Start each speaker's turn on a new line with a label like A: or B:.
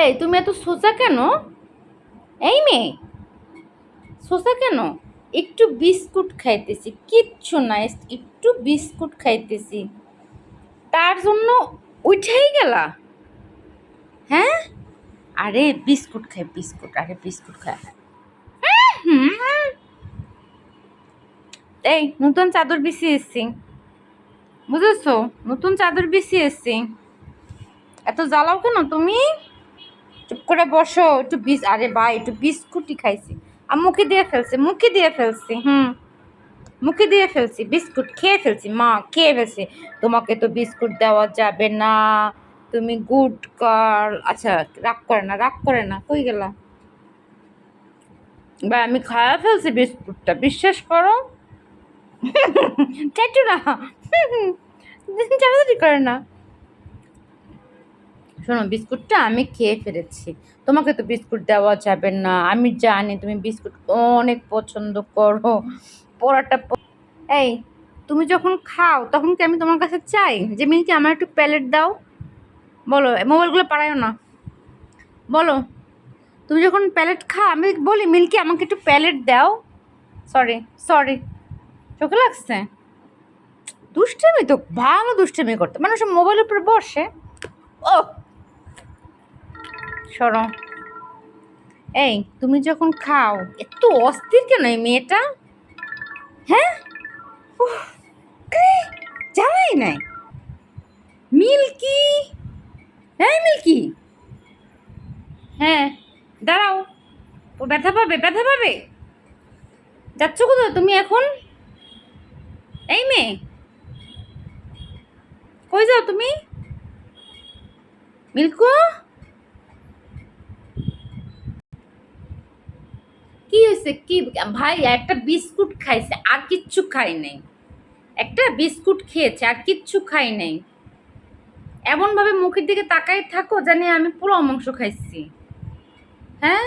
A: এই, তুমি এত সোজা কেন? এই মেয়ে, সোজা কেন? একটু বিস্কুট খাইতেছি, কিচ্ছু না একটু বিস্কুট খাইতেছি। তার জন্য উঠেই গেলা। হ্যাঁ? আরে, বিস্কুট খাই বিস্কুট, আরে বিস্কুট খাই। এই, নতুন চাদর বিছিয়ে এসছি। বুঝেছ? নতুন চাদর বিছিয়ে এসছি। এত জ্বালাও কেন তুমি? চুপ করে বসো, একটু বিস, আরে ভাই, একটু বিস্কুটই খাইছি। আর মুখে দিয়ে ফেলছি, মুখে দিয়ে ফেলছি, হুম। মুখে দিয়ে ফেলছি, বিস্কুট খেয়ে ফেলছি, মা, খেয়ে ফেলছি। তোমাকে তো বিস্কুট দেওয়া যাবে না, তুমি গুড গার্ল। আচ্ছা রাগ করে না, রাগ করে না, কই গেলা? বা আমি খাওয়া ফেলছি বিস্কুটটা, বিশ্বাস করো। চাইটু না? করে না। শোনো, বিস্কুটটা আমি খেয়ে ফেলেছি। তোমাকে তো বিস্কুট দেওয়া যাবে না। আমি জানি তুমি বিস্কুট অনেক পছন্দ করো। পড়াটা এই, তুমি যখন খাও, তখন কি আমি তোমার কাছে চাই? যে মিনিকে আমার একটু প্যালেট দাও? বলো, মোবাইলগুলো পাড়ায়ও না। বলো, তুমি যখন প্যালেট খাও, আমি বলি, মিল্কি আমাকে একটু প্যালেট দাও। Sorry sorry. চোখে লাগছে? দুষ্টামি তো, ভালো দুষ্টামি করতে। মানুষ মোবাইলের উপরে বসে। ও সরো। এই, তুমি যখন খাও একটু অস্থির কেন এই মেয়েটা? হ্যাঁ? কে? নাই। মিল্কি? হ্যাঁ মিল্কি? হ্যাঁ দাঁড়াও। ও ব্যথা পাবে ব্যথা পাবে? যাচ্ছ কোথাও তুমি এখন? এই মেয়ে। কই যাও তুমি? মিল্কু? হয়েছে কি? ভাই, একটা বিস্কুট খাইছে, আর কিচ্ছু খাই নাই। একটা বিস্কুট খেয়েছে, আর কিচ্ছু খাই নাই। এমনভাবে মুখের দিকে তাকাই থাকো, জানি আমি পুরো অমাংস খাইছি। হ্যাঁ?